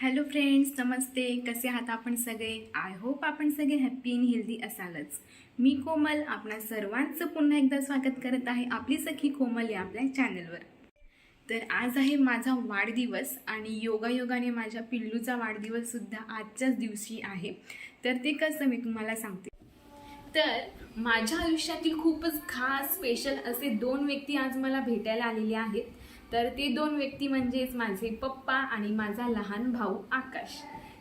Hello friends नमस्ते. कसे आहात आपण सगळे? आय होप आपण सगळे हॅप्पी अँड हेल्दी असालच. मी कोमल आपणा सर्वांचं पुन्हा एकदा स्वागत करत आहे आपली सखी कोमल या आपल्या चॅनलवर तर आज आहे माझा वाढदिवस आणि योगायोगाने माझ्या पिल्लूचा वाढदिवससुद्धा आजच्याच दिवशी आहे. तर ते कसं मी तुम्हाला सांगते. तर माझ्या आयुष्यातील खूपच खास स्पेशल असे दोन व्यक्ती आज मला भेटायला आलेले आहेत. तर ते दोन व्यक्ती म्हणजेच माझे पप्पा आणि माझा लहान भाऊ आकाश.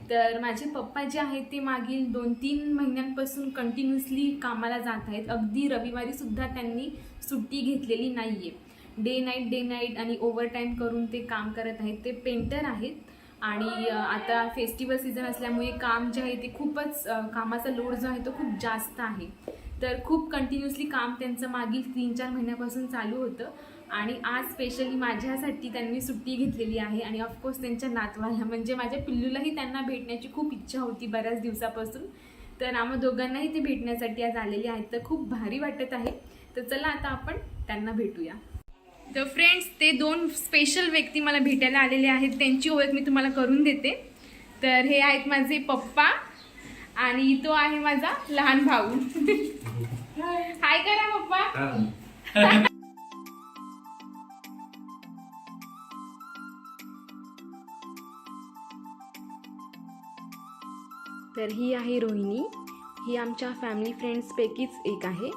तर माझे पप्पा जे आहेत ते मागील दोन तीन महिन्यांपासून कंटिन्युअसली कामाला जात आहेत. अगदी रविवारीसुद्धा त्यांनी सुट्टी घेतलेली नाही आहे डे नाईट डे नाईट आणि ओव्हर टाईम करून ते काम करत आहेत. ते पेंटर आहेत. आणि आता फेस्टिवल सीझन असल्यामुळे काम जे आहे ते खूपच कामाचा लोड जो आहे तो खूप जास्त आहे. तर खूप कंटिन्युअसली काम त्यांचं मागील तीन चार महिन्यापासून चालू होतं. आणि आज स्पेशली माझ्यासाठी त्यांनी सुट्टी घेतलेली आहे. आणि ऑफकोर्स त्यांच्या नातवाला म्हणजे माझ्या पिल्लूलाही त्यांना भेटण्याची खूप इच्छा होती बऱ्याच दिवसापासून. तर आम्हा दोघांनाही ते भेटण्यासाठी आज आलेले आहेत. तर खूप भारी वाटत आहे. तर चला आता आपण त्यांना भेटूया. तर फ्रेंड्स ते दोन स्पेशल व्यक्ती मला भेटायला आलेले आहेत. त्यांची ओळख मी तुम्हाला करून देते. तर हे आहेत माझे पप्पा आणि तो आहे माझा लहान भाऊ. हाय करा पप्पा. तर ही आहे रोहिणी. ही आमच्या फॅमिली फ्रेंड्सपैकीच एक आहे.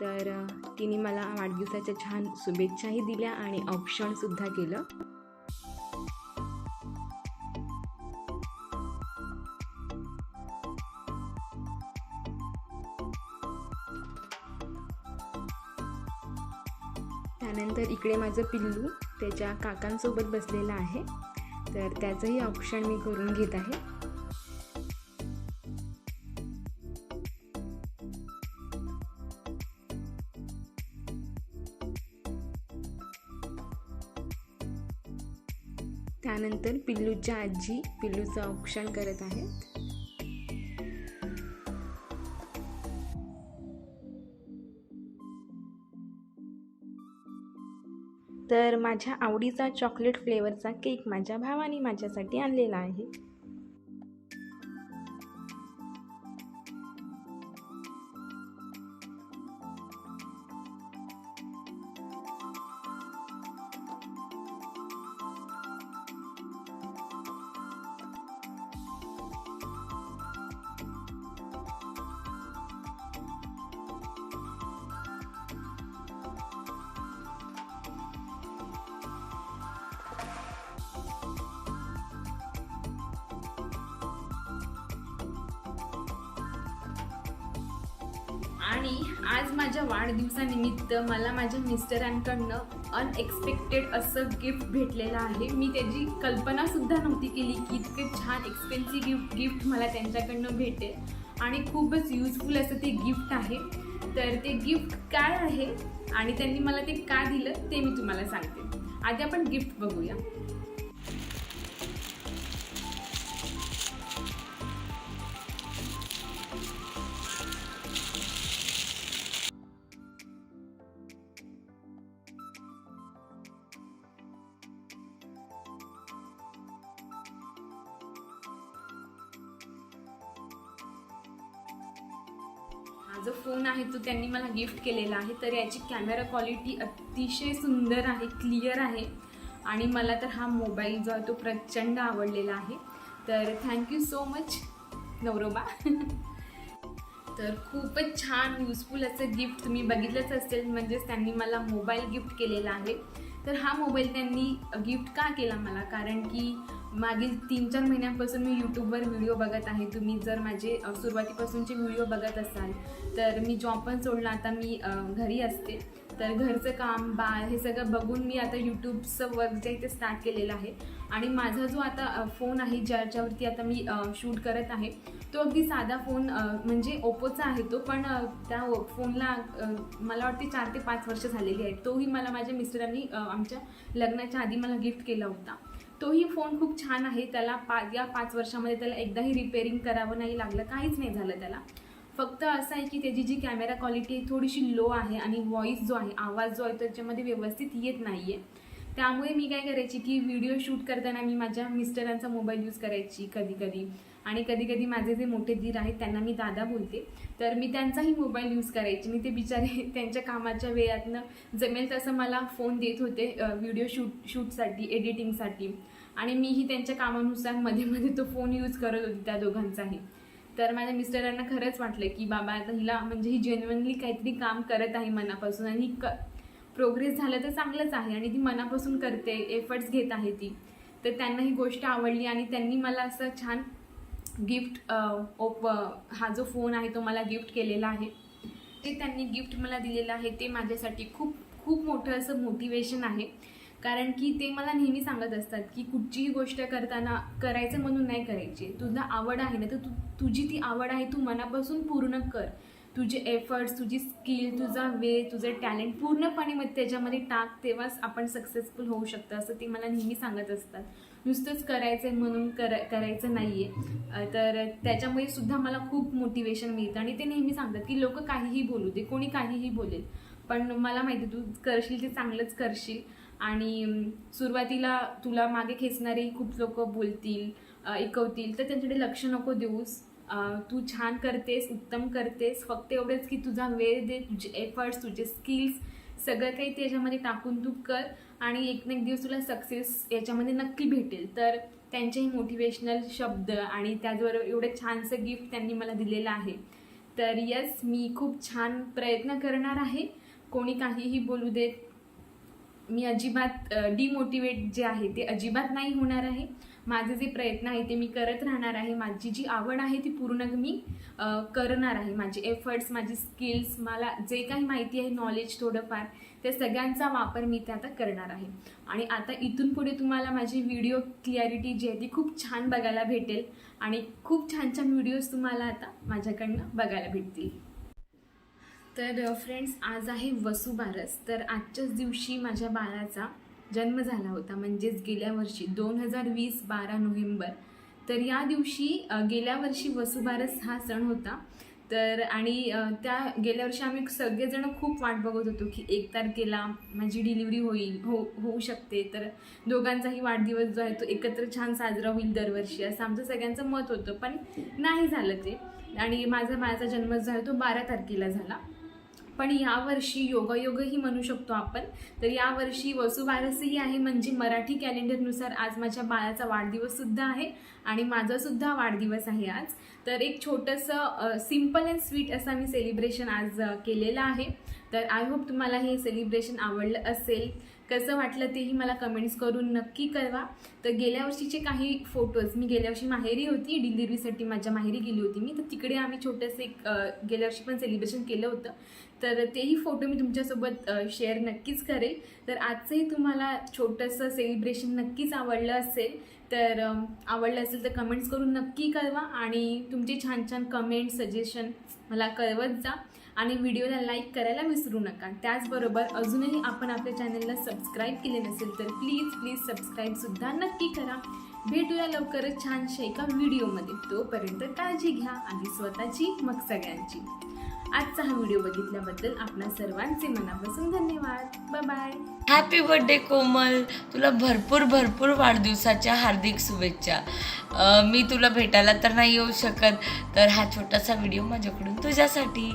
तर तिने मला वाढदिवसाच्या छान शुभेच्छाही दिल्या आणि ऑप्शनसुद्धा केलं. त्यानंतर इकडे माझं पिल्लू त्याच्या काकांसोबत बसलेलं आहे. तर त्याचंही ऑप्शन मी करून घेत आहे. त्यानंतर पिल्लूच्या आजी पिल्लूचं औक्षण करत आहेत. तर माझ्या आवडीचा चॉकलेट फ्लेवरचा केक माझ्या भावाने माझ्यासाठी आणलेला आहे. आणि आज माझ्या वाढदिवसानिमित्त मला माझ्या मिस्टरांकडनं अनएक्सपेक्टेड असं गिफ्ट भेटलेलं आहे. मी त्याची कल्पनासुद्धा नव्हती केली की इतके छान एक्सपेन्सिव्ह गिफ्ट गिफ्ट मला त्यांच्याकडनं भेटेल. आणि खूपच युजफुल असं ते गिफ्ट आहे. तर ते गिफ्ट काय आहे आणि त्यांनी मला ते का दिलं ते मी तुम्हाला सांगते. आधी आपण गिफ्ट बघूया. जो फोन आहे तो त्यांनी मला गिफ्ट केलेला आहे तर याची कॅमेरा क्वालिटी अतिशय सुंदर आहे क्लिअर आहे. आणि मला तर हा मोबाईल जो आहे तो प्रचंड आवडलेला आहे. तर थँक्यू सो मच नवरोबा. तर खूपच छान युजफुल असं गिफ्ट तुम्ही बघितलंच असेल म्हणजेच त्यांनी मला मोबाईल गिफ्ट केलेला आहे. तर हा मोबाईल त्यांनी गिफ्ट का केला मला? कारण की मागील तीन चार महिन्यांपासून मी यूट्यूबवर व्हिडिओ बघत आहे. तुम्ही जर माझे सुरुवातीपासूनचे व्हिडिओ बघत असाल तर मी जॉब पण सोडला आता मी घरी असते. तर घरचं काम बाळ हे सगळं बघून मी आता यूट्यूबचं वर्क जे आहे ते स्टार्ट केलेलं आहे. आणि माझा जो आता फोन आहे ज्याच्यावरती आता मी शूट करत आहे तो अगदी साधा फोन म्हणजे ओप्पोचा आहे तो. पण त्या ओ- फोनला मला वाटते चार ते पाच वर्ष झालेली आहेत. तोही मला माझ्या मिस्टरांनी आमच्या लग्नाच्या आधी मला गिफ्ट केला होता. तोही फोन खूप छान आहे. त्याला पा या पाच वर्षामध्ये त्याला एकदाही रिपेअरिंग करावं नाही लागलं. काहीच नाही झालं त्याला. फक्त असं आहे की त्याची जी कॅमेरा क्वालिटी आहे थोडीशी लो आहे आणि व्हॉईस जो आहे आवाज जो आहे त्याच्यामध्ये व्यवस्थित येत नाही आहे त्यामुळे मी काय करायची की व्हिडिओ शूट करताना मी माझ्या मिस्टरांचा मोबाईल यूज करायची कधी कधी आणि कधी कधी माझे जे मोठे धीर आहेत त्यांना मी दादा बोलते. तर मी त्यांचाही मोबाईल यूज करायची. मी ते बिचारे त्यांच्या कामाच्या वेळातनं जमेल तसं मला फोन देत होते व्हिडिओ शूट शूटसाठी एडिटिंगसाठी आणि मीही त्यांच्या कामानुसारमध्ये मध्ये तो फोन यूज करत होती त्या दोघांचाही. तर माझ्या मिस्टरांना खरंच वाटलं की बाबा आता हिला म्हणजे ही जेन्युअनली काहीतरी काम करत आहे मनापासून आणि क प्रोग्रेस झालं तर चांगलंच आहे आणि ती मनापासून करते एफर्ट्स घेत आहे ती. तर त्यांना ही गोष्ट आवडली आणि त्यांनी मला असं छान गिफ्ट ओप हा जो फोन आहे तो मला गिफ्ट केलेला आहे. ते त्यांनी गिफ्ट मला दिलेलं आहे ते माझ्यासाठी खूप खूप मोठं असं मोटिवेशन आहे. कारण की ते मला नेहमी सांगत असतात की कुठचीही गोष्ट करताना करायचं म्हणून नाही करायची. तुझा आवड आहे ना तर तू तुझी ती आवड आहे तू मनापासून पूर्ण कर. तुझे एफर्ट्स तुझी स्किल तुझा वे तुझं टॅलेंट पूर्णपणे मग त्याच्यामध्ये टाक तेव्हाच आपण सक्सेसफुल होऊ शकतं असं ते मला नेहमी सांगत असतात. नुसतंच करायचं आहे म्हणून कर करायचं नाही आहे तर त्याच्यामुळे सुद्धा मला खूप मोटिवेशन मिळतं. आणि ते नेहमी सांगतात की लोक काहीही बोलू दे कोणी काहीही बोलेल. पण मला माहिती आहे, तू करशील ते चांगलंच करशील. आणि सुरुवातीला तुला मागे खेचणारेही खूप लोक बोलतील ऐकवतील. तर त्यांच्याकडे लक्ष नको देऊस. तू छान करतेस उत्तम करतेस. फक्त एवढंच की तुझा वेळ दे तुझे एफर्ट्स तुझे स्किल्स सगळं काही त्याच्यामध्ये टाकून तू कर आणि एक ना एक दिवस तुला सक्सेस याच्यामध्ये नक्की भेटेल. तर त्यांचेही मोटिवेशनल शब्द आणि त्याचबरोबर एवढं छानसं गिफ्ट त्यांनी मला दिलेलं आहे. तर यस मी खूप छान प्रयत्न करणार आहे. कोणी काहीही बोलू देत मी अजिबात डिमोटिवेट जे आहे ते अजिबात नाही होणार आहे. माझे जे प्रयत्न आहे ते मी करत राहणार आहे. माझी जी आवड आहे ती पूर्ण मी करणार आहे. माझे एफर्ट्स माझी स्किल्स मला जे काही माहिती आहे नॉलेज थोडंफार त्या सगळ्यांचा वापर मी ते आता करणार आहे. आणि आता इथून पुढे तुम्हाला माझी व्हिडिओ क्लिअरिटी जी आहे ती खूप छान बघायला भेटेल. आणि खूप छान छान व्हिडिओज तुम्हाला आता माझ्याकडनं बघायला भेटतील. तर फ्रेंड्स आज आहे वसुबारस तर आजच्याच दिवशी माझ्या बाळाचा जन्म झाला होता म्हणजेच गेल्या वर्षी दोन हजार वीस बारा नोव्हेंबर. तर या दिवशी गेल्या वर्षी वसुबारस हा सण होता. तर आणि त्या गेल्या वर्षी आम्ही सगळेजण खूप वाट बघत होतो की एक तारखेला माझी डिलिव्हरी होईल हो होऊ शकते. तर दोघांचाही वाढदिवस जो आहे तो एकत्र छान साजरा होईल दरवर्षी असं आमचं सगळ्यांचं मत होतं. पण नाही झालं ते. आणि माझा बाळाचा जन्म जो आहे तो बारा तारखेला झाला. पण यावर्षी योगायोगही म्हणू शकतो आपण. तर यावर्षी वसुबारसही आहे म्हणजे मराठी कॅलेंडरनुसार आज माझ्या बाळाचा वाढदिवससुद्धा आहे आणि माझासुद्धा वाढदिवस आहे आज. तर एक छोटंसं सिंपल अँड स्वीट असं मी सेलिब्रेशन आज केलेलं आहे. तर आय होप तुम्हाला हे सेलिब्रेशन आवडलं असेल. कसं वाटलं तेही मला कमेंट्स करून नक्की कळवा. तर गेल्या वर्षीचे काही फोटोज मी गेल्या वर्षी माहेरी होती डिलिव्हरीसाठी माझ्या माहेरी गेली होती मी. तर तिकडे आम्ही छोटंसं एक गेल्या वर्षी पण सेलिब्रेशन केलं होतं. तर तेही फोटो मी तुमच्यासोबत शेअर नक्कीच करेल. तर आजचंही तुम्हाला छोटंसं सेलिब्रेशन नक्कीच आवडलं असेल तर आवडलं असेल तर कमेंट्स करून नक्की कळवा. आणि तुमचे छान छान कमेंट सजेशन मला कळवत जा. आणि व्हिडिओला लाईक करायला विसरू नका. त्याचबरोबर अजूनही आपण आपल्या चॅनलला सबस्क्राईब केले नसेल तर प्लीज प्लीज सबस्क्राईबसुद्धा नक्की करा. भेटूया लवकरच छानशा एका व्हिडिओमध्ये. तोपर्यंत काळजी घ्या आधी स्वतःची मग सगळ्यांची. आजचा हा व्हिडिओ बघितल्याबद्दल आपणा सर्वांचे मनापासून धन्यवाद. Bye bye happy birthday Komal. तुला भरपूर भरपूर वाढदिवसाच्या हार्दिक शुभेच्छा. मी तुला भेटायला तर नाही येऊ शकत तर हा छोटासा व्हिडिओ माझ्याकडून तुझ्यासाठी.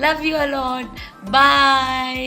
लव यू अलॉट बाय